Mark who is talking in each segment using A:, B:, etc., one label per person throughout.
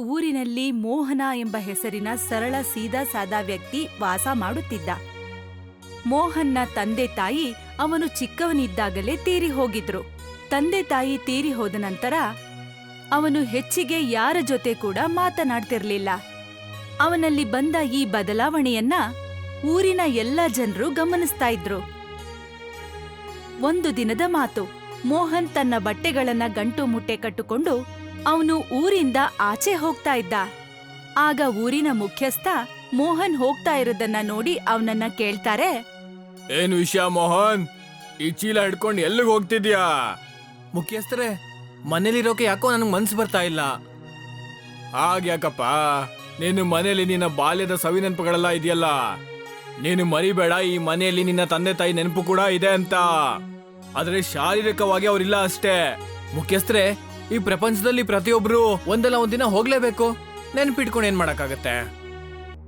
A: ಊರಿನಲ್ಲಿ ಮೋಹನ ಎಂಬ ಹೆಸರಿನ ಸರಳ ಸೀದಾ ಸಾದಾ ವ್ಯಕ್ತಿ ವಾಸ ಮಾಡುತ್ತಿದ್ದ. ಮೋಹನ್ನ ತಂದೆ ತಾಯಿ ಅವನು ಚಿಕ್ಕವನಿದ್ದಾಗಲೇ ತೀರಿ ಹೋಗಿದ್ರು. ತಂದೆ ತಾಯಿ ತೀರಿ ಹೋದ ನಂತರ ಅವನು ಹೆಚ್ಚಿಗೆ ಯಾರ ಜೊತೆ ಕೂಡ ಮಾತನಾಡ್ತಿರ್ಲಿಲ್ಲ. ಅವನಲ್ಲಿ ಬಂದ ಈ ಬದಲಾವಣೆಯನ್ನ ಊರಿನ ಎಲ್ಲ ಜನರು ಗಮನಿಸ್ತಾ ಇದ್ರು. ಒಂದು ದಿನದ ಮಾತು, ಮೋಹನ್ ತನ್ನ ಬಟ್ಟೆಗಳನ್ನ ಗಂಟು ಮುಟ್ಟೆ ಕಟ್ಟುಕೊಂಡು ಅವನು ಊರಿಂದ ಆಚೆ ಹೋಗ್ತಾ ಇದ್ದ. ಆಗ ಊರಿನ ಮುಖ್ಯಸ್ಥ ಮೋಹನ್ ಹೋಗ್ತಾ ಇರೋದನ್ನ ನೋಡಿ ಅವನನ್ನ ಕೇಳ್ತಾರೆ
B: ಏನ್ ವಿಷಯ ಮೋಹನ್? ಈ ಚೀಲ ಹಿಡ್ಕೊಂಡು ಎಲ್ಲಿಗೆ ಹೋಗ್ತಿದ್ಯಾ?
C: ಮುಖ್ಯಸ್ಥರೇ ಮನೇಲಿರೋಕೆ ಯಾಕೋ ನನಗೆ ಮನ್ಸು ಬರ್ತಾ ಇಲ್ಲ.
B: ಯಾಕಪ್ಪ? ನೀನು ಮನೆಯಲ್ಲಿ ನಿನ್ನ ಬಾಲ್ಯದ ಸವಿ ನೆನಪುಗಳೆಲ್ಲ ಇದೆಯಲ್ಲ? ನೀನು ಮರಿಬೇಡ ಈ ಮನೆಯಲ್ಲಿ ನಿನ್ನ ತಂದೆ ತಾಯಿ ನೆನಪು ಕೂಡ ಇದೆ ಅಂತ. ಆದ್ರೆ ಶಾರೀರಿಕವಾಗಿ ಅವರಿಲ್ಲ ಅಷ್ಟೇ.
C: ಮುಖ್ಯಸ್ಥರೇ ಈ ಪ್ರಪಂಚದಲ್ಲಿ ಪ್ರತಿಯೊಬ್ರು ಒಂದಲ್ಲ ಒಂದಿನ ಹೋಗ್ಲೇಬೇಕು. ನೆನ್ಪಿಟ್ಕೊಂಡು ಏನ್ ಮಾಡಕ್ಕಾಗತ್ತೆ?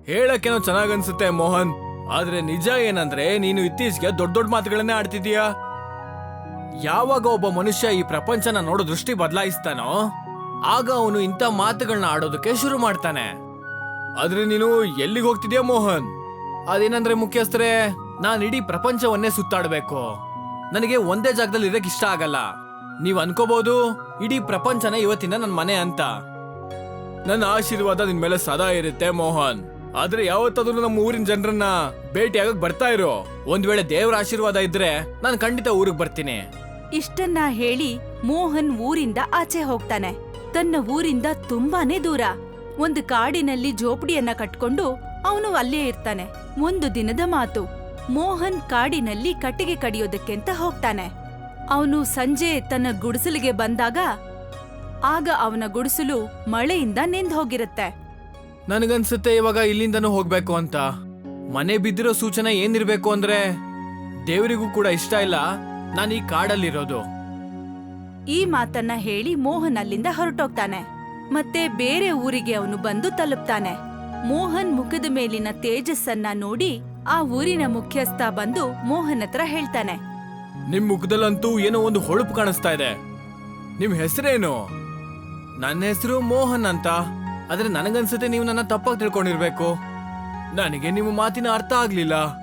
B: ಹೇಳಕ್ಕೇನೋ ಚೆನ್ನಾಗನ್ಸುತ್ತೆ ಮೋಹನ್. ಆದ್ರೆ ನಿಜ ಏನಂದ್ರೆ ನೀನು ಇತ್ತೀಚೆಗೆ ದೊಡ್ಡ ದೊಡ್ಡ ಮಾತುಗಳನ್ನೇ ಆಡ್ತಿದೀಯಾ
C: ಯಾವಾಗ ಒಬ್ಬ ಮನುಷ್ಯ ಈ ಪ್ರಪಂಚನ ನೋಡೋ ದೃಷ್ಟಿ ಬದಲಾಯಿಸ್ತಾನೋ, ಆಗ ಅವನು ಇಂಥ ಮಾತುಗಳನ್ನ ಆಡೋದಕ್ಕೆ ಶುರು ಮಾಡ್ತಾನೆ.
B: ಆದ್ರೆ ನೀನು ಎಲ್ಲಿಗೆ ಹೋಗ್ತಿದ್ಯಾ ಮೋಹನ್?
C: ಅದೇನಂದ್ರೆ ಮುಖ್ಯಸ್ಥರೇ, ನಾನು ಇಡೀ ಪ್ರಪಂಚವನ್ನೇ ಸುತ್ತಾಡಬೇಕು. ನನಗೆ ಒಂದೇ ಜಾಗದಲ್ಲಿ ಇರಕ್ ಇಷ್ಟ ಆಗಲ್ಲ. ನೀವ್ ಅನ್ಕೋಬಹುದು ಇಡೀ ಪ್ರಪಂಚನ ಇವತ್ತಿನ ನನ್ ಮನೆ ಅಂತ.
B: ನನ್ನ ಆಶೀರ್ವಾದ ನಿನ್ ಮೇಲೆ ಸದಾ ಇರುತ್ತೆ, ಮೋಹನ್. ಆದ್ರೆ ಯಾವತ್ತಾದ್ರೂ ನಮ್ಮ ಊರಿನ ಜನರನ್ನ ಭೇಟಿಯಾಗಕ್ ಬರ್ತಾ ಇರೋ.
C: ಒಂದ್ ವೇಳೆ ದೇವರ ಆಶೀರ್ವಾದ ಇದ್ರೆ ನಾನು ಖಂಡಿತ ಊರಿಗೆ ಬರ್ತೀನಿ.
A: ಇಷ್ಟನ್ನ ಹೇಳಿ ಮೋಹನ್ ಊರಿಂದ ಆಚೆ ಹೋಗ್ತಾನೆ. ತನ್ನ ಊರಿಂದ ತುಂಬಾನೇ ದೂರ. ಒಂದು ಕಾಡಿನಲ್ಲಿ ಜೋಪಡಿಯನ್ನ ಕಟ್ಕೊಂಡು ಅವನು ಅಲ್ಲೇ ಇರ್ತಾನೆ. ಒಂದು ದಿನದ ಮಾತು. ಮೋಹನ್ ಕಾಡಿನಲ್ಲಿ ಕಟ್ಟಿಗೆ ಕಡಿಯೋದಕ್ಕೆ ಅಂತ ಹೋಗ್ತಾನೆ. ಅವನು ಸಂಜೆ ತನ್ನ ಗುಡಿಸಲಿಗೆ ಬಂದಾಗ ಆಗ ಅವನ ಗುಡಿಸಲು ಮಳೆಯಿಂದ ನಿಂದ ಹೋಗಿರುತ್ತೆ.
C: ನನಗನ್ಸುತ್ತೆ ಇವಾಗ ಇಲ್ಲಿಂದನೂ ಹೋಗ್ಬೇಕು ಅಂತ. ಮನೆ ಬಿದ್ದಿರೋ ಸೂಚನೆ ಏನಿರ್ಬೇಕು ಅಂದ್ರೆ ದೇವರಿಗೂ ಕೂಡ ಇಷ್ಟ ಇಲ್ಲ ನಾನು ಈ ಕಾಡಲ್ಲಿರೋದು.
A: ಈ ಮಾತನ್ನ ಹೇಳಿ ಮೋಹನ್ ಅಲ್ಲಿಂದ ಹೊರಟೋಗ್ತಾನೆ. ಮತ್ತೆ ಬೇರೆ ಊರಿಗೆ ಅವನು ಬಂದು ತಲುಪ್ತಾನೆ. ಮೋಹನ್ ಮುಖದ ಮೇಲಿನ ತೇಜಸ್ಸನ್ನ ನೋಡಿ ಆ ಊರಿನ ಮುಖ್ಯಸ್ಥ ಬಂದು ಮೋಹನ್ ಹತ್ರ ಹೇಳ್ತಾನೆ.
B: ನಿಮ್ ಮುಖದಲ್ಲಂತೂ ಏನೋ ಒಂದು ಹೊಳಪು ಕಾಣಿಸ್ತಾ ಇದೆ. ನಿಮ್ ಹೆಸರೇನು?
C: ನನ್ನ ಹೆಸರು ಮೋಹನ್ ಅಂತ. ಆದ್ರೆ ನನಗನ್ಸುತ್ತೆ ನೀವು ನನ್ನ ತಪ್ಪಾಗಿ ತಿಳ್ಕೊಂಡಿರ್ಬೇಕು. ನನಗೆ ನಿಮ್ಮ ಮಾತಿನ ಅರ್ಥ ಆಗ್ಲಿಲ್ಲ.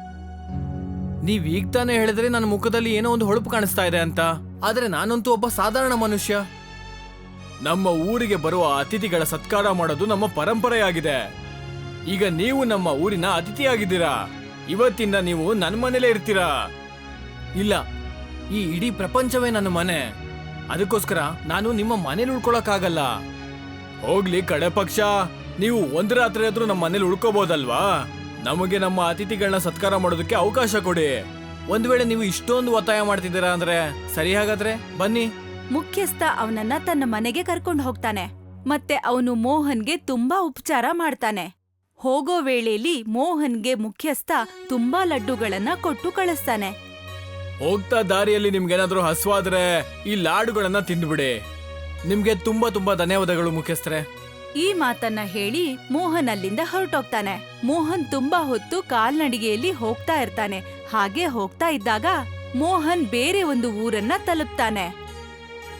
C: ನೀವ್ ಈಗ ತಾನೇ ಹೇಳಿದ್ರೆ ನನ್ನ ಮುಖದಲ್ಲಿ ಏನೋ ಒಂದು ಹೊಳಪು ಕಾಣಿಸ್ತಾ ಇದೆ ಅಂತ. ಆದ್ರೆ ನಾನಂತೂ ಒಬ್ಬ ಸಾಧಾರಣ ಮನುಷ್ಯ.
B: ನಮ್ಮ ಊರಿಗೆ ಬರುವ ಅತಿಥಿಗಳ ಸತ್ಕಾರ ಮಾಡೋದು ನಮ್ಮ ಪರಂಪರೆಯಾಗಿದೆ. ಈಗ ನೀವು ನಮ್ಮ ಊರಿನ ಅತಿಥಿಯಾಗಿದ್ದೀರಾ. ಇವತ್ತಿಂದ ನೀವು ನನ್ನ ಮನೇಲೇ ಇರ್ತೀರಾ.
C: ಇಲ್ಲ ಈ ಇಡೀ ಪ್ರಪಂಚವೇ ನನ್ನ ಮನೆ. ಅದಕ್ಕೋಸ್ಕರ ನಾನು ನಿಮ್ಮ ಮನೇಲಿ ಉಳ್ಕೊಳಕ್ಕಾಗಲ್ಲ.
B: ಹೋಗ್ಲಿ ಕಡೆ ಪಕ್ಷ. ನೀವು ಒಂದು ರಾತ್ರಿ ಆದ್ರೂ ನಮ್ಮ ಮನೇಲಿ ಉಳ್ಕೋಬಹುದಲ್ವಾ ನಮಗೆ ನಮ್ಮ ಅತಿಥಿಗಳನ್ನ ಸತ್ಕಾರ ಮಾಡೋದಕ್ಕೆ ಅವಕಾಶ ಕೊಡಿ.
C: ಒಂದ್ ವೇಳೆ ನೀವು ಇಷ್ಟೊಂದು ಒತ್ತಾಯ ಮಾಡ್ತಿದ್ದೀರಾ ಅಂದ್ರೆ ಸರಿ ಹಾಗಾದ್ರೆ ಬನ್ನಿ.
A: ಮುಖ್ಯಸ್ಥ ಅವನನ್ನ ತನ್ನ ಮನೆಗೆ ಕರ್ಕೊಂಡು ಹೋಗ್ತಾನೆ. ಮತ್ತೆ ಅವನು ಮೋಹನ್ಗೆ ತುಂಬಾ ಉಪಚಾರ ಮಾಡ್ತಾನೆ. ಹೋಗೋ ವೇಳೆಯಲ್ಲಿ ಮೋಹನ್ಗೆ ಮುಖ್ಯಸ್ಥ ತುಂಬಾ ಲಡ್ಡುಗಳನ್ನ ಕೊಟ್ಟು ಕಳಿಸ್ತಾನೆ.
B: ಹೋಗ್ತಾ ದಾರಿಯಲ್ಲಿ ನಿಮ್ಗೇನಾದ್ರೂ ಹಸುವಾದ್ರೆ ಈ ಲಾಡುಗಳನ್ನ ತಿಂದ್ಬಿಡಿ.
C: ನಿಮ್ಗೆ ತುಂಬಾ ತುಂಬಾ ಧನ್ಯವಾದಗಳು ಮುಖ್ಯಸ್ಥರೇ.
A: ಈ ಮಾತನ್ನ ಹೇಳಿ ಮೋಹನ್ ಅಲ್ಲಿಂದ ಹೊರಟೋಗ್ತಾನೆ. ಮೋಹನ್ ತುಂಬಾ ಹೊತ್ತು ಕಾಲ್ನಡಿಗೆಯಲ್ಲಿ ಹೋಗ್ತಾ ಇರ್ತಾನೆ. ಹಾಗೆ ಹೋಗ್ತಾ ಇದ್ದಾಗ ಮೋಹನ್ ಬೇರೆ ಒಂದು ಊರನ್ನ ತಲುಪ್ತಾನೆ.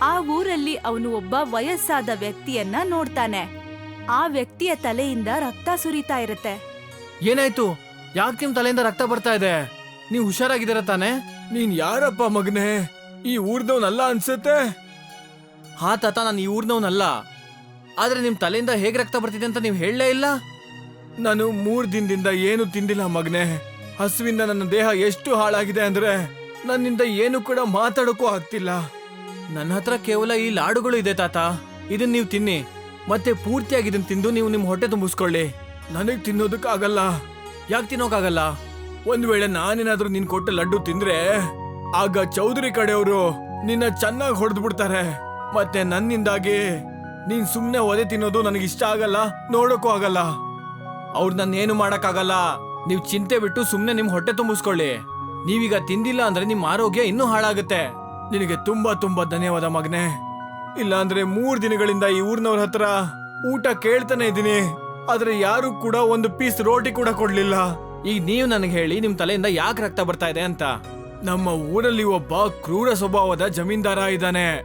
A: ಆ ಊರಲ್ಲಿ ಅವನು ಒಬ್ಬ ವಯಸ್ಸಾದ ವ್ಯಕ್ತಿಯನ್ನ ನೋಡ್ತಾನೆ. ಆ ವ್ಯಕ್ತಿಯ ತಲೆಯಿಂದ ರಕ್ತ ಸುರಿತಾ ಇರುತ್ತೆ.
C: ಏನಾಯ್ತು? ಯಾಕೆ ನಿಮ್ ತಲೆಯಿಂದ ರಕ್ತ ಬರ್ತಾ ಇದೆ? ನೀವು ಹುಷಾರಾಗಿದ್ದೀರ ತಾನೇ?
B: ನೀನ್ ಯಾರಪ್ಪ ಮಗನೇ? ಈ ಊರ್ದವನಲ್ಲ ಅನ್ಸುತ್ತೆ?
C: ಹಾ ತಾತ ನಾನು ಈ ಊರ್ನವನಲ್ಲ ಆದ್ರೆ ನಿಮ್ ತಲೆಯಿಂದ ಹೇಗ್ ರಕ್ತ ಬರ್ತಿದೆ ಅಂತ ನೀವು ಹೇಳಲೇ ಇಲ್ಲ?
B: ನಾನು ಮೂರ್ ದಿನದಿಂದ ಏನು ತಿಂದಿಲ್ಲ ಮಗನೇ. ಹಸುವಿಂದ ನನ್ನ ದೇಹ ಎಷ್ಟು ಹಾಳಾಗಿದೆ ಅಂದ್ರೆ ನನ್ನಿಂದ ಏನು ಕೂಡ ಮಾತಾಡೋಕ್ಕೂ ಆಗ್ತಿಲ್ಲ.
C: ನನ್ನ ಹತ್ರ ಕೇವಲ ಈ ಲಾಡುಗಳು ಇದೆ ತಾತ. ಇದನ್ನ ನೀವು ತಿನ್ನಿ. ಮತ್ತೆ ಪೂರ್ತಿಯಾಗಿ ಇದನ್ನ ತಿಂದು ನೀವು ನಿಮ್ ಹೊಟ್ಟೆ ತುಂಬಿಸ್ಕೊಳ್ಳಿ.
B: ನನಗ್ ತಿನ್ನೋದಕ್ಕಾಗಲ್ಲ.
C: ಯಾಕೆ ತಿನ್ನೋಕಾಗಲ್ಲ?
B: ಒಂದ್ ವೇಳೆ ನಾನೇನಾದ್ರೂ ನಿನ್ ಕೊಟ್ಟ ಲಡ್ಡು ತಿಂದ್ರೆ, ಆಗ ಚೌಧರಿ ಕಡೆಯವರು ನಿನ್ನ ಚೆನ್ನಾಗಿ ಹೊಡೆದು ಬಿಡ್ತಾರೆ. ಮತ್ತೆ ನನ್ನಿಂದಾಗಿ ನೀನ್ ಸುಮ್ನೆ ಒದೆ ತಿನ್ನೋದು ನನಗೆ ಇಷ್ಟ ಆಗಲ್ಲ, ನೋಡೋಕ್ಕೂ ಆಗಲ್ಲ.
C: ಅವ್ರು ನನ್ನ ಏನು ಮಾಡಕ್ಕಾಗಲ್ಲ. ನೀವು ಚಿಂತೆ ಬಿಟ್ಟು ಸುಮ್ನೆ ನಿಮ್ ಹೊಟ್ಟೆ ತುಂಬಿಸ್ಕೊಳ್ಳಿ. ನೀವೀಗ ತಿಂದಿಲ್ಲ ಅಂದ್ರೆ ನಿಮ್ ಆರೋಗ್ಯ ಇನ್ನೂ ಹಾಳಾಗುತ್ತೆ.
B: ನಿನಗೆ ತುಂಬಾ ತುಂಬಾ ಧನ್ಯವಾದ ಮಗನೇ. ಇಲ್ಲಾಂದ್ರೆ ಮೂರ್ ದಿನಗಳಿಂದ ಈ ಊರ್ನವ್ರ ಹತ್ರ ಊಟ ಕೇಳ್ತಾನೆ ಇದ್ದೀನಿ. ಆದ್ರೆ ಯಾರು ಕೂಡ ಒಂದು ಪೀಸ್ ರೋಟಿ ಕೂಡ ಕೊಡ್ಲಿಲ್ಲ.
C: ಈಗ ನೀವು ನನಗೆ ಹೇಳಿ ನಿಮ್ಮ ತಲೆಯಿಂದ ಯಾಕೆ ರಕ್ತ ಬರ್ತಾ ಇದೆ ಅಂತ.
B: ನಮ್ಮ ಊರಲ್ಲಿ ಒಬ್ಬ ಕ್ರೂರ ಸ್ವಭಾವದ ಜಮೀನ್ದಾರ ಇದ್ದಾನೆ.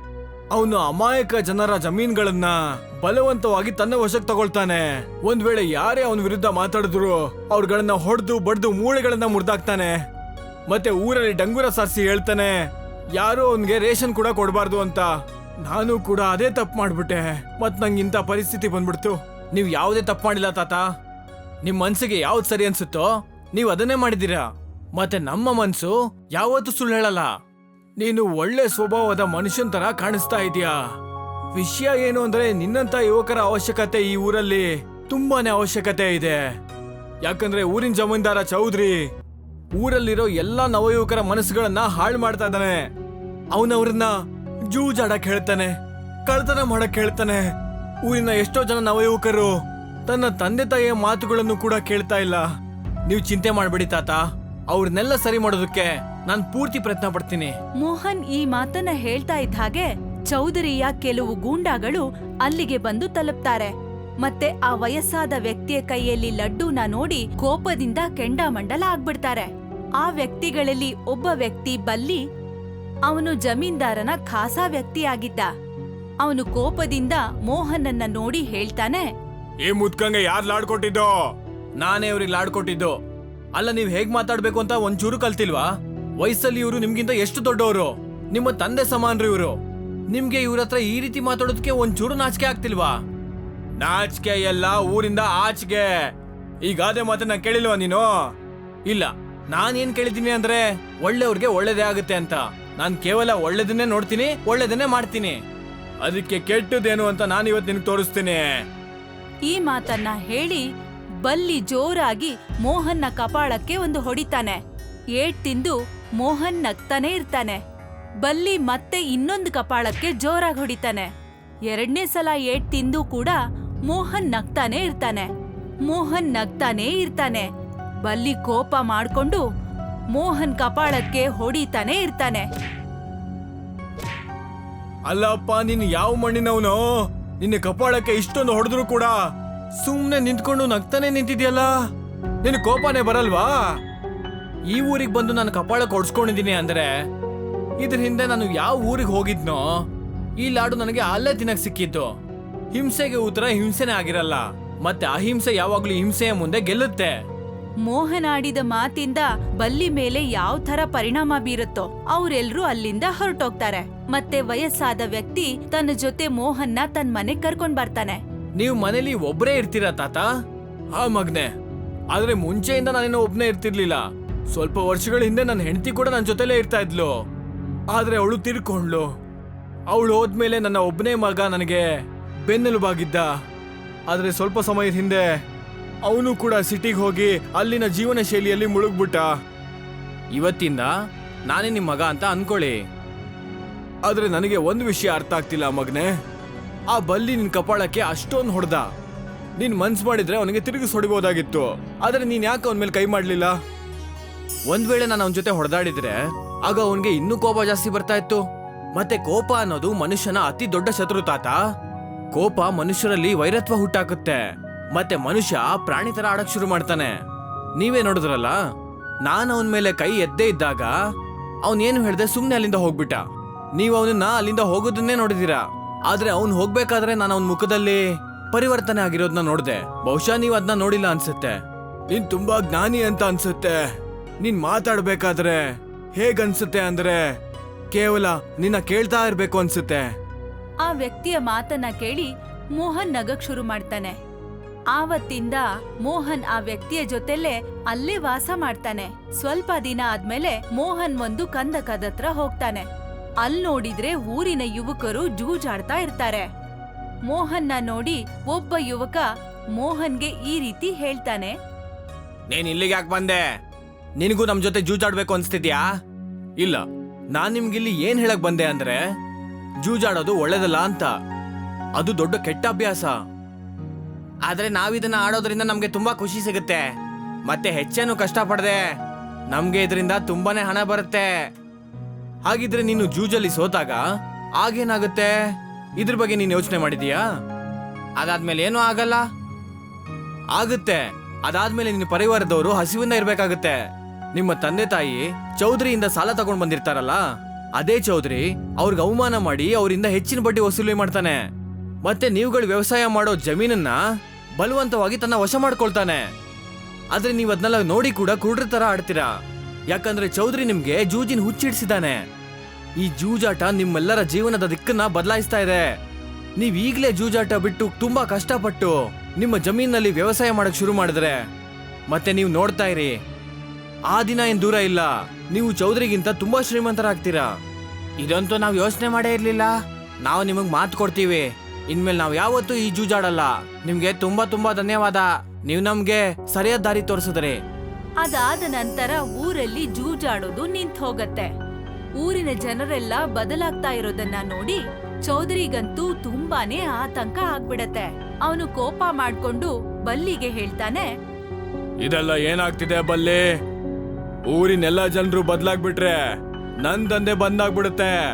B: ಅವನು ಅಮಾಯಕ ಜನರ ಜಮೀನ್ಗಳನ್ನ ಬಲವಂತವಾಗಿ ತನ್ನ ವಶಕ್ಕೆ ತಗೊಳ್ತಾನೆ. ಒಂದ್ ವೇಳೆ ಯಾರೇ ಅವನ ವಿರುದ್ಧ ಮಾತಾಡಿದ್ರು, ಅವ್ರಗಳನ್ನ ಹೊಡೆದು ಬಡ್ದು ಮೂಳೆಗಳನ್ನ ಮುರಿದಾಕ್ತಾನೆ. ಮತ್ತೆ ಊರಲ್ಲಿ ಡಂಗುರ ಸಾರಿಸಿ ಹೇಳ್ತಾನೆ, ಯಾರು ಅವನ್ಗೆ ರೇಷನ್ ಕೂಡ ಕೊಡಬಾರ್ದು ಅಂತ. ನಾನು ಕೂಡ ಅದೇ ತಪ್ಪು ಮಾಡ್ಬಿಟ್ಟೆ. ಮತ್ ನಂಗೆ ಇಂಥ ಪರಿಸ್ಥಿತಿ ಬಂದ್ಬಿಡ್ತು. ನೀವು ಯಾವುದೇ ತಪ್ಪು ಮಾಡಿಲ್ಲ ತಾತ. ನಿಮ್ ಮನ್ಸಿಗೆ ಯಾವ್ದು ಸರಿ ಅನ್ಸುತ್ತೋ, ನೀವು ಅದನ್ನೇ ಮಾಡಿದ್ದೀರಾ? ಮತ್ತೆ ನಮ್ಮ ಮನ್ಸು ಯಾವತ್ತೂ ಸುಳ್ಳು ಹೇಳಲ್ಲ. ನೀನು ಒಳ್ಳೆ ಸ್ವಭಾವದ ಮನುಷ್ಯನ್ ತರ ಕಾಣಿಸ್ತಾ ಇದೀಯಾ ವಿಷಯ ಏನು ಅಂದ್ರೆ ನಿನ್ನಂತ ಯುವಕರ ಅವಶ್ಯಕತೆ ಈ ಊರಲ್ಲಿ ತುಂಬಾನೇ ಅವಶ್ಯಕತೆ ಇದೆ. ಯಾಕಂದ್ರೆ ಊರಿನ ಜಮೀನ್ದಾರ ಚೌಧರಿ ಊರಲ್ಲಿರೋ ಎಲ್ಲಾ ನವಯುವಕರ ಮನಸ್ಸುಗಳನ್ನ ಹಾಳು ಮಾಡ್ತಾ ಇದ್ದಾನೆ. ಅವನವ್ರನ್ನ ಜೂಜಾಡಕ್ ಹೇಳ್ತಾನೆ ಕಳ್ತನ ಮಾಡಕ್ ಹೇಳ್ತಾನೆ. ಊರಿನ ಎಷ್ಟೋ ಜನ ನವಯುವಕರು ತನ್ನ ತಂದೆ ತಾಯಿಯ ಮಾತುಗಳನ್ನು ಕೂಡ ಕೇಳ್ತಾ ಇಲ್ಲ. ನೀವು ಚಿಂತೆ ಮಾಡಬೇಡಿ ತಾತ. ಅವ್ರನ್ನೆಲ್ಲ ಸರಿ ಮಾಡೋದಕ್ಕೆ ನಾನು ಪೂರ್ತಿ ಪ್ರಯತ್ನ ಪಡ್ತೀನಿ.
A: ಮೋಹನ್ ಈ ಮಾತನ್ನ ಹೇಳ್ತಾ ಇದ್ದ ಹಾಗೆ ಚೌಧರಿಯ ಕೆಲವು ಗೂಂಡಾಗಳು ಅಲ್ಲಿಗೆ ಬಂದು ತಲುಪ್ತಾರೆ. ಮತ್ತೆ ಆ ವಯಸ್ಸಾದ ವ್ಯಕ್ತಿಯ ಕೈಯಲ್ಲಿ ಲಡ್ಡೂನ ನೋಡಿ ಕೋಪದಿಂದ ಕೆಂಡಾಮಂಡಲ ಆಗ್ಬಿಡ್ತಾರೆ. ಆ ವ್ಯಕ್ತಿಗಳಲ್ಲಿ ಒಬ್ಬ ವ್ಯಕ್ತಿ ಬಲ್ಲಿ, ಅವನು ಜಮೀನ್ದಾರನ ಖಾಸಾ ವ್ಯಕ್ತಿಯಾಗಿದ್ದ. ಅವನು ಕೋಪದಿಂದ ಮೋಹನನ್ನ ನೋಡಿ ಹೇಳ್ತಾನೆ
B: ಈ ಮುದ್ಕಂಗೆ ಯಾರು ಲಾಡ್ ಕೊಟ್ಟಿದ್ದು ನಾನೇ ಇವ್ರಿಗೆ ಲಾಡ್ ಕೊಟ್ಟಿದ್ದು ಅಲ್ಲ, ನೀವ್ ಹೇಗ್ ಮಾತಾಡ್ಬೇಕು ಅಂತ ಒಂಚೂರು ಕಲ್ತಿಲ್ವಾ? ವಯಸ್ಸಲ್ಲಿ ಇವರು ನಿಮ್ಗಿಂತ ಎಷ್ಟು ದೊಡ್ಡವರು ನಿಮ್ಮ ತಂದೆ ಸಮಾನ್ರು ಇವರು. ನಿಮ್ಗೆ ಇವ್ರ ಹತ್ರ ಈ ರೀತಿ ಮಾತಾಡೋದಕ್ಕೆ ಒಂಚೂರು ನಾಚಿಕೆ ಆಗ್ತಿಲ್ವಾ? ನಾಚಿಕೆ ಎಲ್ಲ ಊರಿಂದ ಆಚೆಗೆ. ಈ ಗಾದೆ ಮಾತನ್ನ ಕೇಳಿಲ್ವಾ ನೀನು? ಇಲ್ಲ, ನಾನೇನ್ ಕೇಳಿದ್ದೀನಿ ಅಂದ್ರೆ ಒಳ್ಳೆಯವ್ರಿಗೆ ಒಳ್ಳೇದೇ ಆಗುತ್ತೆ ಅಂತ. ನಾನು ಕೇವಲ ಒಳ್ಳೇದನ್ನೇ ನೋಡ್ತೀನಿ, ಒಳ್ಳೇದನ್ನೇ ಮಾಡ್ತೀನಿ. ಅದಕ್ಕೆ ಕೆಟ್ಟದೇನು ಅಂತ ನಾನು ಇವತ್ತು ನಿನ್ಗೆ ತೋರಿಸ್ತೀನಿ.
A: ಈ ಮಾತನ್ನ ಹೇಳಿ ಬಲ್ಲಿ ಜೋರಾಗಿ ಮೋಹನ್ನ ಕಪಾಳಕ್ಕೆ ಒಂದು ಹೊಡಿತಾನೆ. ಏಟ್ ತಿಂದು ಮೋಹನ್ ನಗ್ತಾನೆ ಇರ್ತಾನೆ. ಬಲ್ಲಿ ಮತ್ತೆ ಇನ್ನೊಂದು ಕಪಾಳಕ್ಕೆ ಜೋರಾಗಿ ಹೊಡಿತಾನೆ. ಎರಡನೇ ಸಲ ಏಟ್ ತಿಂದು ಕೂಡ ಮೋಹನ್ ನಗ್ತಾನೆ ಇರ್ತಾನೆ. ಮೋಹನ್ ನಗ್ತಾನೆ ಇರ್ತಾನೆ. ಬಲ್ಲಿ ಕೋಪ ಮಾಡ್ಕೊಂಡು ಮೋಹನ್ ಕಪಾಳಕ್ಕೆ ಹೊಡಿತಾನೆ ಇರ್ತಾನೆ.
B: ಅಲ್ಲಪ್ಪ, ನೀನು ಯಾವ ಮಣ್ಣಿನವನು? ನಿನ್ನ ಕಪಾಳಕ್ಕೆ ಇಷ್ಟೊಂದು ಹೊಡೆದ್ರು ಕೂಡ ಸುಮ್ಮನೆ ನಿಂತ್ಕೊಂಡು ನಗ್ತಾನೆ ನಿಂತಿದ್ಯಲ್ಲ? ನಿನ್ ಕೋಪನೇ ಬರಲ್ವಾ? ಈ ಊರಿಗೆ ಬಂದು ನಾನು ಕಪಾಳಕ್ಕೆ ಹೊಡ್ಸ್ಕೊಂಡಿದ್ದೀನಿ ಅಂದ್ರೆ ಇದ್ರ ಹಿಂದೆ ನಾನು ಯಾವ ಊರಿಗೆ ಹೋಗಿದ್ನೋ, ಈ ಲಾಡು ನನಗೆ ಅಲ್ಲೇ ತಿನ್ನಕ್ ಸಿಕ್ಕಿತ್ತು ಹಿಂಸೆಗೆ ಉತ್ತರ ಹಿಂಸೆನೇ ಆಗಿರಲ್ಲ. ಮತ್ತೆ ಅಹಿಂಸೆ ಯಾವಾಗ್ಲೂ ಹಿಂಸೆಯ ಮುಂದೆ ಗೆಲ್ಲುತ್ತೆ.
A: ಮೋಹನ್ ಆಡಿದ ಮಾತಿಂದ ಬಲ್ಲಿ ಮೇಲೆ ಯಾವ ಥರ ಪರಿಣಾಮ ಬೀರುತ್ತೋ ಅವರೆಲ್ಲರೂ ಅಲ್ಲಿಂದ ಹೊರಟೋಗ್ತಾರೆ. ಮತ್ತೆ ವಯಸ್ಸಾದ ವ್ಯಕ್ತಿ ತನ್ನ ಜೊತೆ ಮೋಹನ್ನ ತನ್ನ ಮನೆ ಕರ್ಕೊಂಡ್ ಬರ್ತಾನೆ.
B: ನೀವು ಮನೇಲಿ ಒಬ್ಬರೇ ಇರ್ತೀರಾ ತಾತ? ಆ ಮಗ್ನೆ. ಆದ್ರೆ ಮುಂಚೆಯಿಂದ ನಾನೇನೋ ಒಬ್ನೇ ಇರ್ತಿರ್ಲಿಲ್ಲ. ಸ್ವಲ್ಪ ವರ್ಷಗಳ ಹಿಂದೆ ನನ್ನ ಹೆಂಡತಿ ಕೂಡ ನನ್ನ ಜೊತೆಲೇ ಇರ್ತಾ ಇದ್ಲು. ಆದ್ರೆ ಅವಳು ತಿರ್ಕೊಂಡ್ಳು. ಅವಳು ಹೋದ್ಮೇಲೆ ನನ್ನ ಒಬ್ಬನೇ ಮಗ ನನಗೆ ಬೆನ್ನೆಲುಬಾಗಿದ್ದ. ಆದ್ರೆ ಸ್ವಲ್ಪ ಸಮಯದ ಹಿಂದೆ ಅವನು ಕೂಡ ಸಿಟಿಗೆ ಹೋಗಿ ಅಲ್ಲಿನ ಜೀವನ ಶೈಲಿಯಲ್ಲಿ ಮುಳುಗ್ಬಿಟ್ಟ. ಇವತ್ತಿಂದ ನಾನೇ ನಿಮ್ಮ ಮಗ ಅಂತ ಅನ್ಕೊಳ್ಳಿ. ಆದ್ರೆ ನನಗೆ ಒಂದು ವಿಷಯ ಅರ್ಥ ಆಗ್ತಿಲ್ಲ ಮಗನೇ. ಆ ಬಲ್ಲಿ ನಿನ್ ಕಪಾಳಕ್ಕೆ ಅಷ್ಟೊಂದು ಹೊಡೆದ. ನೀನ್ ಮನ್ಸ್ ಮಾಡಿದ್ರೆ ಅವನಿಗೆ ತಿರುಗಿಸ್ ಹೊಡಿಬಹುದಾಗಿತ್ತು ಆದ್ರೆ ನೀನ್ ಯಾಕೆ ಅವನ ಮೇಲೆ ಕೈ ಮಾಡ್ಲಿಲ್ಲ? ಒಂದ್ ವೇಳೆ ನಾನು ಅವನ ಜೊತೆ ಹೊಡೆದಾಡಿದ್ರೆ ಆಗ ಅವನಿಗೆ ಇನ್ನೂ ಕೋಪ ಜಾಸ್ತಿ ಬರ್ತಾ ಇತ್ತು. ಮತ್ತೆ ಕೋಪ ಅನ್ನೋದು ಮನುಷ್ಯನ ಅತಿ ದೊಡ್ಡ ಶತ್ರು ತಾತ. ಕೋಪ ಮನುಷ್ಯರಲ್ಲಿ ವೈರತ್ವ ಹುಟ್ಟಾಕುತ್ತೆ. ಮತ್ತೆ ಮನುಷ್ಯ ಪ್ರಾಣಿ ತರ ಆಡಕ್ ಶುರು ಮಾಡ್ತಾನೆ. ನೀವೇ ನೋಡಿದ್ರಲ್ಲ? ನಾನು ಅವನ ಮೇಲೆ ಕೈ ಎದ್ದೇ ಇದ್ದಾಗ ಅವನ್ ಏನು ಹೇಳ್ದೆ ಸುಮ್ಮನೆ ಅಲ್ಲಿಂದ ಹೋಗ್ಬಿಟ್ಟ. ನೀವು ಅವನನ್ನ ಅಲ್ಲಿಂದ ಹೋಗೋದನ್ನೇ ನೋಡಿದೀರಾ. ಆದ್ರೆ ಅವ್ನು ಹೋಗ್ಬೇಕಾದ್ರೆ ನಾನು ಅವನ ಮುಖದಲ್ಲಿ ಪರಿವರ್ತನೆ ಆಗಿರೋದನ್ನ ನೋಡಿದೆ. ಬಹುಶಃ ನೀವು ಅದನ್ನ ನೋಡಿಲ್ಲ ಅನ್ಸುತ್ತೆ. ನೀನ್ ತುಂಬಾ ಜ್ಞಾನಿ ಅಂತ ಅನ್ಸುತ್ತೆ. ನೀನ್ ಮಾತಾಡ್ಬೇಕಾದ್ರೆ ಹೇಗನ್ಸುತ್ತೆ ಅಂದ್ರೆ ಕೇವಲ ನಿನ್ನ ಕೇಳ್ತಾ ಇರ್ಬೇಕು ಅನ್ಸುತ್ತೆ.
A: ಆ ವ್ಯಕ್ತಿಯ ಮಾತನ್ನ ಕೇಳಿ ಮೋಹನ್ ನಗಕ್ ಶುರು ಮಾಡ್ತಾನೆ. ಆವತ್ತಿಂದ ಮೋಹನ್ ಆ ವ್ಯಕ್ತಿಯ ಜೊತೆಲೆ ಅಲ್ಲೇ ವಾಸ ಮಾಡ್ತಾನೆ. ಸ್ವಲ್ಪ ದಿನ ಆದ್ಮೇಲೆ ಮೋಹನ್ ಒಂದು ಕಂದಕದತ್ರ ಹೋಗ್ತಾನೆ. ಅಲ್ ನೋಡಿದ್ರೆ ಊರಿನ ಯುವಕರು ಜೂಜಾಡ್ತಾ ಇರ್ತಾರೆ. ಮೋಹನ್ನ ನೋಡಿ ಒಬ್ಬ ಯುವಕ ಮೋಹನ್ಗೆ ಈ ರೀತಿ ಹೇಳ್ತಾನೆ.
B: ನೀನ್ ಇಲ್ಲಿಗೆ ಯಾಕೆ ಬಂದೆ? ನಿನಗೂ ನಮ್ ಜೊತೆ ಜೂಜಾಡ್ಬೇಕು ಅನ್ಸ್ತಿದ್ಯಾ? ಇಲ್ಲ. ನಾನ್ ನಿಮ್ಗಿಲ್ಲಿ ಏನ್ ಹೇಳಕ್ ಬಂದೆ ಅಂದ್ರೆ ಜೂಜಾಡೋದು ಒಳ್ಳೇದಲ್ಲ ಅಂತ. ಅದು ದೊಡ್ಡ ಕೆಟ್ಟ ಅಭ್ಯಾಸ. ಆದ್ರೆ ನಾವಿದನ್ನ ಆಡೋದ್ರಿಂದ ನಮಗೆ ತುಂಬಾ ಖುಷಿ ಸಿಗುತ್ತೆ. ಮತ್ತೆ ಹೆಚ್ಚೇನು ಕಷ್ಟಪಡದೆ ನಮ್ಗೆ ಇದರಿಂದ ತುಂಬಾನೇ ಹಣ ಬರುತ್ತೆ. ಹಾಗಿದ್ರೆ ನೀನು ಜೂಜಲ್ಲಿ ಸೋತಾಗ ಆಗೇನಾಗುತ್ತೆ? ಇದ್ರ ಬಗ್ಗೆ ನೀನು ಯೋಚನೆ ಮಾಡಿದೀಯಾ ಅದಾದ್ಮೇಲೆ ಏನೂ ಆಗಲ್ಲ. ಆಗುತ್ತೆ. ಅದಾದ್ಮೇಲೆ ನಿನ್ನ ಪರಿವಾರದವರು ಹಸಿವಿಂದ ಇರಬೇಕಾಗುತ್ತೆ. ನಿಮ್ಮ ತಂದೆ ತಾಯಿ ಚೌಧರಿಯಿಂದ ಸಾಲ ತಗೊಂಡ್ ಬಂದಿರ್ತಾರಲ್ಲ, ಅದೇ ಚೌಧರಿ ಅವ್ರಿಗೆ ಅವಮಾನ ಮಾಡಿ ಅವರಿಂದ ಹೆಚ್ಚಿನ ಬಡ್ಡಿ ವಸೂಲಿ ಮಾಡ್ತಾನೆ. ಮತ್ತೆ ನೀವುಗಳು ವ್ಯವಸಾಯ ಮಾಡೋ ಜಮೀನನ್ನ ಬಲವಂತವಾಗಿ ತನ್ನ ವಶ ಮಾಡ್ಕೊಳ್ತಾನೆ. ಆದ್ರೆ ನೀವು ಅದನ್ನೆಲ್ಲ ನೋಡಿ ಕೂಡ ಕುರುಡ್ರ ತರ ಆಡ್ತೀರಾ? ಯಾಕಂದ್ರೆ ಚೌಧರಿ ನಿಮ್ಗೆ ಜೂಜಿನ ಹುಚ್ಚಿಡಿಸಿದಾನೆ ಈ ಜೂಜಾಟ ನಿಮ್ಮೆಲ್ಲರ ಜೀವನದ ದಿಕ್ಕನ್ನ ಬದಲಾಯಿಸ್ತಾ ಇದೆ. ನೀವ್ ಈಗಲೇ ಜೂಜಾಟ ಬಿಟ್ಟು ತುಂಬಾ ಕಷ್ಟಪಟ್ಟು ನಿಮ್ಮ ಜಮೀನಲ್ಲಿ ವ್ಯವಸಾಯ ಮಾಡಕ್ ಶುರು ಮಾಡಿದ್ರೆ. ಮತ್ತೆ ನೀವು ನೋಡ್ತಾ ಇರಿ. ಆ ದಿನ ಏನ್ ದೂರ ಇಲ್ಲ. ನೀವು ಚೌಧರಿಗಿಂತ ತುಂಬಾ ಶ್ರೀಮಂತರಾಗ್ತೀರಾ. ಇದಂತೂ ನಾವು ಯೋಚನೆ ಮಾಡೇ ಇರ್ಲಿಲ್ಲ. ನಾವು ನಿಮಗ್ ಮಾತು ಕೊಡ್ತೀವಿ. ಇನ್ಮೇಲೆ ನಾವು ಯಾವತ್ತೂ ಈ ಜೂಜಾಡಲ್ಲ. ನಿಮ್ಗೆ ತುಂಬಾ ತುಂಬಾ ಧನ್ಯವಾದ. ನೀವು ನಮ್ಗೆ ಸರಿಯಾದ ದಾರಿ ತೋರಿಸಿದ್ರೆ.
A: ಅದಾದ ನಂತರ ಊರಲ್ಲಿ ಜೂಜಾಡೋದು ನಿಂತ್ ಹೋಗತ್ತೆ. ಊರಿನ ಜನರೆಲ್ಲ ಬದಲಾಗ್ತಾ ಇರೋದನ್ನ ನೋಡಿ ಚೌಧರಿಗಂತೂ ತುಂಬಾನೇ ಆತಂಕ ಆಗ್ಬಿಡತ್ತೆ. ಅವನು ಕೋಪ ಮಾಡ್ಕೊಂಡು ಬಲ್ಲಿಗೆ ಹೇಳ್ತಾನೆ
D: ಇದೆಲ್ಲ ಏನಾಗ್ತಿದೆ ಬಲ್ಲಿ? ಊರಿನೆಲ್ಲ ಜನರು ಬದಲಾಗ್ಬಿಟ್ರೆ ನನ್ ದಂಧೆ ಬಂದಾಗ್ಬಿಡುತ್ತೆ.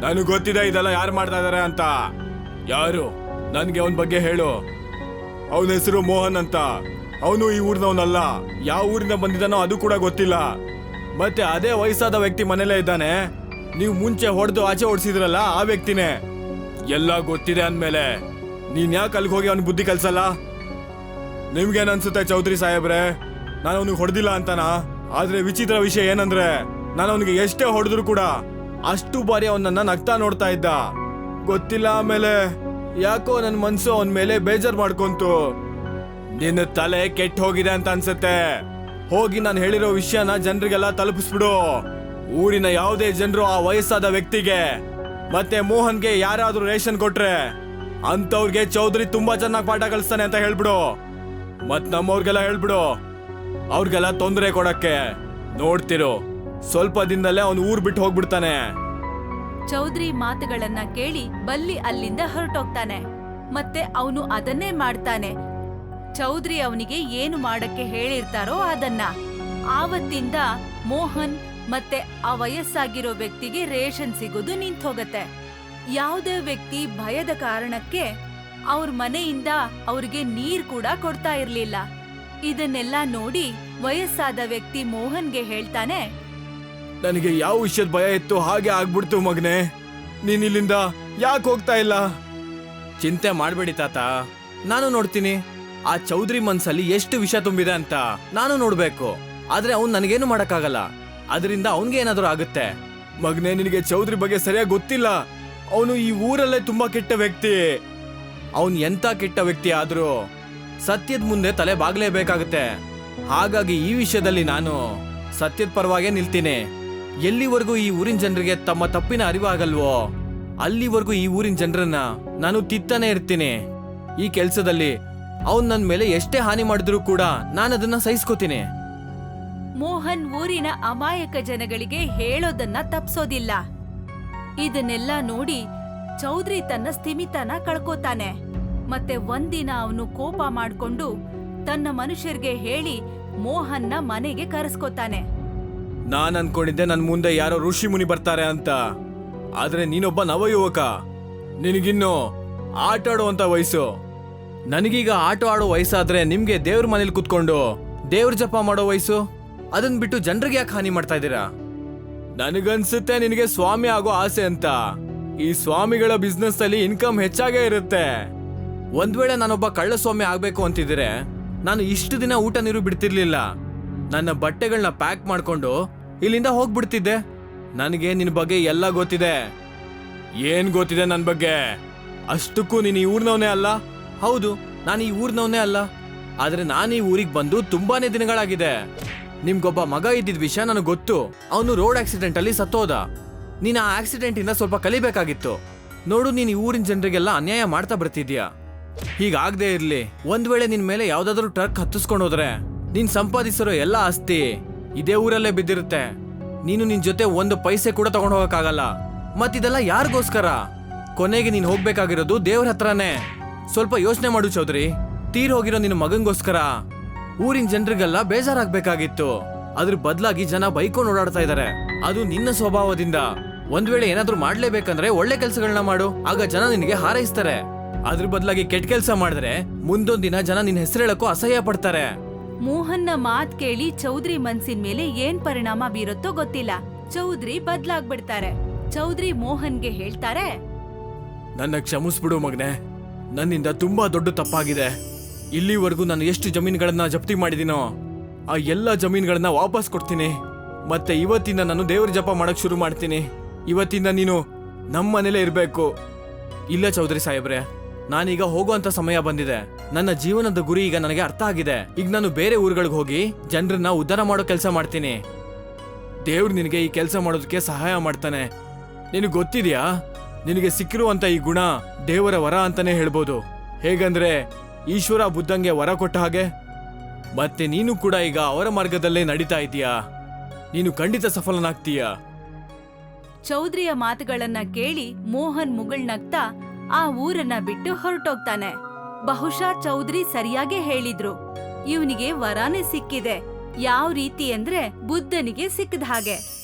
D: ನನಗೆ ಗೊತ್ತಿದೆ ಇದೆಲ್ಲ ಯಾರು ಮಾಡ್ತಾ ಇದಾರೆ ಅಂತ. ಯಾರು? ನನಗೆ ಅವನ ಬಗ್ಗೆ ಹೇಳು. ಅವನ ಹೆಸರು ಮೋಹನ್ ಅಂತ. ಅವನು ಈ ಊರಿನವನಲ್ಲ. ಯಾವ ಊರಿಂದ ಬಂದಿದ್ದಾನೋ ಅದು ಕೂಡ ಗೊತ್ತಿಲ್ಲ. ಮತ್ತೆ ಅದೇ ವಯಸ್ಸಾದ ವ್ಯಕ್ತಿ ಮನೆಯಲ್ಲೇ ಇದ್ದಾನೆ. ನೀವು ಮುಂಚೆ ಹೊಡೆದು ಆಚೆ ಓಡಿಸಿದ್ರಲ್ಲ ಆ ವ್ಯಕ್ತಿನೇ. ಎಲ್ಲ ಗೊತ್ತಿದೆ ಅಂದಮೇಲೆ. ನೀನ್ ಯಾಕೆ ಅಲ್ಲಿಗೆ ಹೋಗಿ ಅವನ ಬುದ್ಧಿ ಕಲ್ಸಲ್ಲ? ನಿಮ್ಗೇನ್ ಅನ್ಸುತ್ತೆ ಚೌಧರಿ ಸಾಹೇಬ್ರೆ? ನಾನು ಅವನಿಗೆ ಹೊಡೆದಿಲ್ಲ ಅಂತನಾ? ಆದ್ರೆ ವಿಚಿತ್ರ ವಿಷಯ ಏನಂದ್ರೆ, ನಾನು ಅವನಿಗೆ ಎಷ್ಟೇ ಹೊಡೆದ್ರು ಕೂಡ ಅಷ್ಟು ಬಾರಿ ಅವನನ್ನ ನಗ್ತಾ ನೋಡ್ತಾ ಇದ್ದ. ಗೊತ್ತಿಲ್ಲ ಆಮೇಲೆ ಯಾಕೋ ನನ್ನ ಮನ್ಸು ಅವನ ಮೇಲೆ ಬೇಜಾರ್ ಮಾಡ್ಕೊಂತು. ನಿನ್ನ ತಲೆ ಕೆಟ್ಟ ಹೋಗಿದೆ ಅಂತ ಅನ್ಸತ್ತೆ. ಹೋಗಿ ನಾನು ಹೇಳಿರೋ ವಿಷಯನ ಜನರಿಗೆಲ್ಲ ತಲುಪಿಸ್ಬಿಡು. ಊರಿನ ಯಾವುದೇ ಜನರು ಆ ವಯಸ್ಸಾದ ವ್ಯಕ್ತಿಗೆ, ಮತ್ತೆ ಮೋಹನ್ಗೆ ಯಾರಾದ್ರೂ ರೇಷನ್ ಕೊಟ್ರೆ ಅಂತವ್ರಿಗೆ ಚೌಧರಿ ತುಂಬಾ ಚೆನ್ನಾಗಿ ಪಾಠ ಕಲಿಸ್ತಾನೆ ಅಂತ ಹೇಳ್ಬಿಡು. ಮತ್ ನಮ್ಮವ್ರಿಗೆಲ್ಲ ಹೇಳ್ಬಿಡು. ಅವ್ರಿಗೆಲ್ಲ ತೊಂದರೆ ಕೊಡಕ್ಕೆ. ನೋಡ್ತಿರು, ಸ್ವಲ್ಪ ದಿನದಲ್ಲೇ ಅವನು ಊರ್ ಬಿಟ್ಟು ಹೋಗ್ಬಿಡ್ತಾನೆ.
A: ಚೌಧರಿ ಮಾತುಗಳನ್ನ ಕೇಳಿ ಬಲ್ಲಿ ಅಲ್ಲಿಂದ ಹೊರಟೋಗ್ತಾನೆ. ಮತ್ತೆ ಅವನು ಅದನ್ನೇ ಮಾಡ್ತಾನೆ. ಚೌಧರಿ ಅವನಿಗೆ ಏನು ಮಾಡಕ್ಕೆ ಹೇಳಿರ್ತಾರೋ ಅದನ್ನ. ಆವತ್ತಿಂದ ಮೋಹನ್ ಮತ್ತೆ ಆ ವಯಸ್ಸಾಗಿರೋ ವ್ಯಕ್ತಿಗೆ ರೇಷನ್ ಸಿಗೋದು ನಿಂತೋಗತ್ತೆ ಯಾವುದೇ ವ್ಯಕ್ತಿ ಭಯದ ಕಾರಣಕ್ಕೆ ಅವ್ರ ಮನೆಯಿಂದ ಅವ್ರಿಗೆ ನೀರ್ ಕೂಡ ಕೊಡ್ತಾ ಇರ್ಲಿಲ್ಲ. ಇದನ್ನೆಲ್ಲ ನೋಡಿ ವಯಸ್ಸಾದ ವ್ಯಕ್ತಿ ಮೋಹನ್ಗೆ ಹೇಳ್ತಾನೆ
D: ನನಗೆ ಯಾವ ವಿಷಯದ ಭಯ ಇತ್ತು ಹಾಗೆ ಆಗ್ಬಿಡ್ತು ಮಗನೆ. ನೀನ್ ಇಲ್ಲಿಂದ ಯಾಕೆ ಹೋಗ್ತಾ ಇಲ್ಲ?
B: ಚಿಂತೆ ಮಾಡ್ಬೇಡಿ ತಾತ. ನಾನು ನೋಡ್ತೀನಿ. ಆ ಚೌಧರಿ ಮನ್ಸಲ್ಲಿ ಎಷ್ಟು ವಿಷ ತುಂಬಿದೆ ಅಂತ ನಾನು ನೋಡ್ಬೇಕು. ಆದ್ರೆ ಅವ್ನು ನನಗೇನು ಮಾಡಕ್ಕಾಗಲ್ಲ. ಅದರಿಂದ ಅವನ್ಗೆ ಏನಾದ್ರೂ ಆಗುತ್ತೆ.
D: ಮಗನೇ, ನಿನಗೆ ಚೌಧರಿ ಬಗ್ಗೆ ಸರಿಯಾಗಿ ಗೊತ್ತಿಲ್ಲ. ಅವನು ಈ ಊರಲ್ಲೇ ತುಂಬಾ ಕೆಟ್ಟ ವ್ಯಕ್ತಿ.
B: ಅವನು ಎಂತ ಕೆಟ್ಟ ವ್ಯಕ್ತಿ ಆದರೂ ಸತ್ಯದ ಮುಂದೆ ತಲೆ ಬಾಗ್ಲೇಬೇಕಾಗುತ್ತೆ. ಹಾಗಾಗಿ ಈ ವಿಷಯದಲ್ಲಿ ನಾನು ಸತ್ಯದ ಪರವಾಗೇ ನಿಲ್ತೀನಿ. ಎಲ್ಲಿವರೆಗೂ ಈ ಊರಿನ ಜನರಿಗೆ ತಮ್ಮ ತಪ್ಪಿನ ಅರಿವಾಗಲ್ವೋ? ಅಲ್ಲಿವರೆಗೂ ಈ ಊರಿನ ಜನರನ್ನ ನಾನು ತಿತ್ತಾನೆ ಇರ್ತೀನಿ. ಈ ಕೆಲಸದಲ್ಲಿ ಅವನ್ ನನ್ನ ಮೇಲೆ ಎಷ್ಟೇ ಹಾನಿ ಮಾಡಿದ್ರು ಕೂಡ ನಾನು ಅದನ್ನ ಸಹಿಸ್ಕೋತೀನಿ.
A: ಮೋಹನ್ ಊರಿನ ಅಮಾಯಕ ಜನಗಳಿಗೆ ಹೇಳೋದನ್ನ ತಪ್ಸೋದಿಲ್ಲ. ಇದನ್ನೆಲ್ಲ ನೋಡಿ ಚೌಧರಿ ತನ್ನ ಸ್ಥಿಮಿತನ ಕಳ್ಕೋತಾನೆ. ಮತ್ತೆ ಒಂದಿನ ಅವನು ಕೋಪ ಮಾಡ್ಕೊಂಡು ತನ್ನ ಮನುಷ್ಯರಿಗೆ ಹೇಳಿ ಮೋಹನ್ನ ಮನೆಗೆ ಕರೆಸ್ಕೋತಾನೆ.
D: ನಾನ್ ಅನ್ಕೊಂಡಿದ್ದೆ ನನ್ನ ಮುಂದೆ ಯಾರೋ ಋಷಿ ಮುನಿ ಬರ್ತಾರೆ ಅಂತ. ಆದ್ರೆ ನೀನೊಬ್ಬ ನವಯುವಕ. ನಿನಗಿನ್ನು ಆಟ ಆಡುವಂತ ವಯಸ್ಸು.
B: ನನಗೀಗ ಆಟ ಆಡೋ ವಯಸ್ಸಾದ್ರೆ ನಿಮಗೆ ದೇವ್ರ ಮನೇಲಿ ಕುತ್ಕೊಂಡು ದೇವ್ರ ಜಪ ಮಾಡೋ ವಯಸ್ಸು? ಅದನ್ನ ಬಿಟ್ಟು ಜನರಿಗೆ ಯಾಕೆ ಹಾನಿ ಮಾಡ್ತಾ ಇದ್ದೀರಾ?
D: ನನಗನ್ಸುತ್ತೆ ನಿನಗೆ ಸ್ವಾಮಿ ಆಗೋ ಆಸೆ ಅಂತ. ಈ ಸ್ವಾಮಿಗಳ ಬಿಸ್ನೆಸ್ ಅಲ್ಲಿ ಇನ್ಕಮ್ ಹೆಚ್ಚಾಗೇ ಇರುತ್ತೆ.
B: ಒಂದ್ ವೇಳೆ ನಾನೊಬ್ಬ ಕಳ್ಳ ಸ್ವಾಮಿ ಆಗ್ಬೇಕು ಅಂತಿದ್ರೆ ನಾನು ಇಷ್ಟು ದಿನ ಊಟ ನೀರು ಬಿಡ್ತಿರ್ಲಿಲ್ಲ. ನನ್ನ ಬಟ್ಟೆಗಳನ್ನ ಪ್ಯಾಕ್ ಮಾಡ್ಕೊಂಡು ಇಲ್ಲಿಂದ ಹೋಗ್ಬಿಡ್ತಿದ್ದೆ. ನನಗೆ ನಿನ್ ಬಗ್ಗೆ ಎಲ್ಲ ಗೊತ್ತಿದೆ.
D: ಏನ್ ಗೊತ್ತಿದೆ ನನ್ನ ಬಗ್ಗೆ?
B: ಅಷ್ಟಕ್ಕೂ ನೀನು ಈ ಊರ್ನವನೇ ಅಲ್ಲ? ಹೌದು, ನಾನು ಈ ಊರ್ನವನೇ ಅಲ್ಲ. ಆದ್ರೆ ನಾನು ಈ ಊರಿಗೆ ಬಂದು ತುಂಬಾನೇ ದಿನಗಳಾಗಿದೆ. ನಿಮ್ಗೊಬ್ಬ ಮಗ ಇದ್ದಿದ್ ವಿಷಯ ನನಗೆ ಗೊತ್ತು. ಅವನು ರೋಡ್ ಆಕ್ಸಿಡೆಂಟ್ ಅಲ್ಲಿ ಸತ್ತೋದ. ನೀನ್ ಆ ಆಕ್ಸಿಡೆಂಟ್ ಇಂದ ಸ್ವಲ್ಪ ಕಲಿಬೇಕಾಗಿತ್ತು. ನೋಡು, ನೀನ್ ಈ ಊರಿನ ಜನರಿಗೆಲ್ಲ ಅನ್ಯಾಯ ಮಾಡ್ತಾ ಬರ್ತಿದ್ಯಾ? ಹೀಗಾಗದೆ ಇರ್ಲಿ. ಒಂದ್ ವೇಳೆ ನಿನ್ ಮೇಲೆ ಯಾವ್ದಾದ್ರು ಟ್ರಕ್ ಹತ್ತಿಸ್ಕೊಂಡು ಹೋದ್ರೆ ನೀನ್ ಸಂಪಾದಿಸಿರೋ ಎಲ್ಲ ಆಸ್ತಿ ಇದೇ ಊರಲ್ಲೇ ಬಿದ್ದಿರುತ್ತೆ. ನೀನು ನಿನ್ ಜೊತೆ ಒಂದು ಪೈಸೆ ಕೂಡ ತಗೊಂಡು ಹೋಗಕ್ಕಾಗಲ್ಲ. ಮತ್ತಿದೆಲ್ಲ ಯಾರಿಗೋಸ್ಕರ? ಕೊನೆಗೆ ನೀನು ಹೋಗ್ಬೇಕಾಗಿರೋದು ದೇವ್ರ ಹತ್ರನೇ. ಸ್ವಲ್ಪ ಯೋಚನೆ ಮಾಡು ಚೌಧರಿ. ತೀರ್ ಹೋಗಿರೋ ನಿನ್ನ ಮಗಂಗೋಸ್ಕರ. ಊರಿನ ಜನರಿಗೆಲ್ಲ ಬೇಜಾರಾಗ್ಬೇಕಾಗಿತ್ತು. ಅದ್ರ ಬದಲಾಗಿ ಜನ ಬೈಕೊಂಡು ಓಡಾಡ್ತಾ ಇದಾರೆ. ಅದು ನಿನ್ನ ಸ್ವಭಾವದಿಂದ. ಒಂದ್ ವೇಳೆ ಏನಾದ್ರೂ ಮಾಡ್ಲೇಬೇಕಂದ್ರೆ ಒಳ್ಳೆ ಕೆಲಸಗಳನ್ನ ಮಾಡು. ಆಗ ಜನ ನಿನಗೆ ಹಾರೈಸ್ತಾರೆ. ಅದ್ರ ಬದಲಾಗಿ ಕೆಟ್ಟ ಕೆಲಸ ಮಾಡಿದ್ರೆ ಮುಂದೊಂದ್ ದಿನ ಜನ ನಿನ್ನ ಹೆಸರು ಹೇಳಕ್ಕೂ ಅಸಹ್ಯ ಪಡ್ತಾರೆ.
A: ಮೋಹನ್ನ ಮಾತ್ ಕೇಳಿ ಚೌಧರಿ ಮನ್ಸಿನ ಮೇಲೆ ಏನ್ ಪರಿಣಾಮ ಬೀರುತ್ತೋ ಗೊತ್ತಿಲ್ಲ. ಚೌಧರಿ ಬದ್ಲಾಗ್ಬಿಡ್ತಾರೆ. ಚೌಧರಿ ಮೋಹನ್ಗೆ ಹೇಳ್ತಾರೆ,
B: ನನ್ನ ಕ್ಷಮಿಸ್ಬಿಡು ಮಗನೆ. ನನ್ನಿಂದ ತುಂಬಾ ದೊಡ್ಡ ತಪ್ಪಾಗಿದೆ. ಇಲ್ಲಿವರೆಗೂ ನಾನು ಎಷ್ಟು ಜಮೀನುಗಳನ್ನ ಜಪ್ತಿ ಮಾಡಿದೀನೋ, ಆ ಎಲ್ಲ ಜಮೀನುಗಳನ್ನ ವಾಪಸ್ ಕೊಡ್ತೀನಿ. ಮತ್ತೆ ಇವತ್ತಿಂದ ನಾನು ದೇವ್ರ ಜಪ ಮಾಡಕ್ ಶುರು ಮಾಡ್ತೀನಿ. ಇವತ್ತಿಂದ ನೀನು ನಮ್ಮನೇಲೆ ಮನೇಲೇ ಇರಬೇಕು. ಇಲ್ಲ ಚೌಧರಿ ಸಾಹೇಬ್ರೆ, ನಾನೀಗ ಹೋಗುವಂತ ಸಮಯ ಬಂದಿದೆ. ನನ್ನ ಜೀವನದ ಗುರಿ ಈಗ ನನಗೆ ಅರ್ಥ ಆಗಿದೆ. ಈಗ ನಾನು ಬೇರೆ ಊರುಗಳಿಗೆ ಹೋಗಿ ಜನರನ್ನ ಉದ್ಧಾರ ಮಾಡೋ ಕೆಲಸ ಮಾಡ್ತೀನಿ. ದೇವ್ರು ನಿನಗೆ ಈ ಕೆಲಸ ಮಾಡೋದಕ್ಕೆ ಸಹಾಯ ಮಾಡ್ತಾನೆ. ನಿನಗೆ ಗೊತ್ತಿದೆಯಾ? ನಿನಗೆ ಸಿಕ್ಕಿರುವಂತ ಈ ಗುಣ ದೇವರ ವರ ಅಂತಾನೆ ಹೇಳ್ಬೋದು. ಹೇಗಂದ್ರೆ ಈಶ್ವರ ಬುದ್ಧಂಗೆ ವರ ಕೊಟ್ಟ ಹಾಗೆ. ಮತ್ತೆ ನೀನು ಕೂಡ ಈಗ ಅವರ ಮಾರ್ಗದಲ್ಲೇ ನಡೀತಾ ಇದೀಯಾ ನೀನು ಖಂಡಿತ ಸಫಲನಾಗ್ತೀಯ?
A: ಚೌಧರಿಯ ಮಾತುಗಳನ್ನ ಕೇಳಿ ಮೋಹನ್ ಮುಗುಳ್ನಗ್ತಾ ಆ ಊರನ್ನ ಬಿಟ್ಟು ಹೊರಟೋಗ್ತಾನೆ. ಬಹುಶಃ ಚೌಧರಿ ಸರಿಯಾಗೇ ಹೇಳಿದ್ರು. ಇವನಿಗೆ ವರಾನೇ ಸಿಕ್ಕಿದೆ. ಯಾವ ರೀತಿ ಅಂದ್ರೆ ಬುದ್ಧನಿಗೆ ಸಿಕ್ಕದ ಹಾಗೆ.